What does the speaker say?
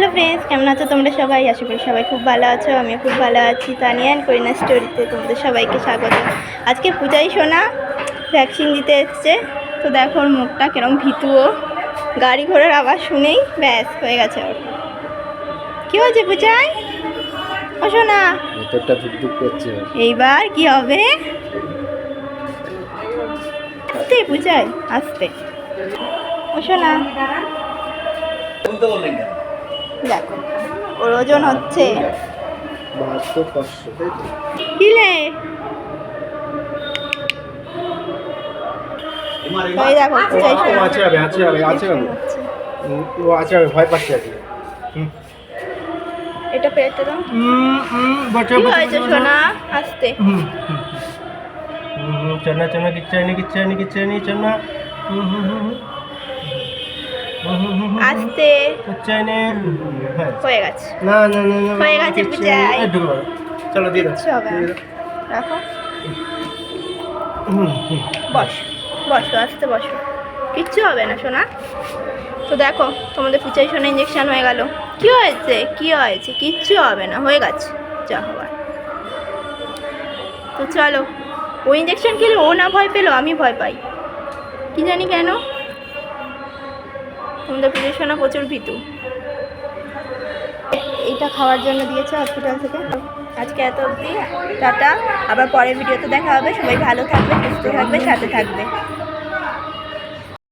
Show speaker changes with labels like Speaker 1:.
Speaker 1: Hello friends কেমন আছো তোমরা সবাই? আশা করি সবাই খুব ভালো আছো আমি খুব ভালো আছি। তানিয়া অ্যান্ড করিনা স্টোরিতে তোমাদের সবাইকে স্বাগত। আজকে পূজাই সোনা ভ্যাকসিন দিতে এসছে। তো দেখো ওর মুখটা কিরম ভীতুও। গাড়ি ঘোড়ার আওয়াজ শুনেই ব্যাস হয়ে গেছে ওর। কী হয়েছে পূজায় ও সোনা। এইবার কি হবে? আস্তে পূজায় আসতে। ও সোনা। দেখো ওর ওজন হচ্ছে কিলে? ওই দেখো
Speaker 2: আছে হবে আছে হবে আছে হবে ও আছে হবে ভয় পাচ্ছে আছে
Speaker 1: এটা পেতে দাও। কি হয়েছে সোনা? আসতে।
Speaker 2: চন্না চন্না কিচ্ছানি কিচ্ছানি কিচ্ছানি চন্না
Speaker 1: আসতে। হয়ে গেছে।
Speaker 2: না না না না
Speaker 1: হয়ে গেছে
Speaker 2: পড়ো। চলো দিয়ে দাও।
Speaker 1: রাখো। বস বসো আসতে বসো। কিচ্ছু হবে না সোনা। তো দেখো তোমাদের পুচাই সোনা ইঞ্জেকশন হয়ে গেল। কি হয়েছে? কি হয়েছে? কিচ্ছু হবে না হয়ে গেছে। যা হবার। তো চলো ওই ইঞ্জেকশন খেলে ও না ভয় পেল আমি ভয় পাই। কি জানি কেন? তোমাদের সোনা প্রচুর ভীতু। এইটা খাওয়ার জন্য দিয়েছে হসপিটাল থেকে। আজকে এত অবধি, টাটা। আবার পরের ভিডিওতে দেখা হবে। সবাই ভালো থাকবে, সুস্থ থাকবে, সাথে থাকবে।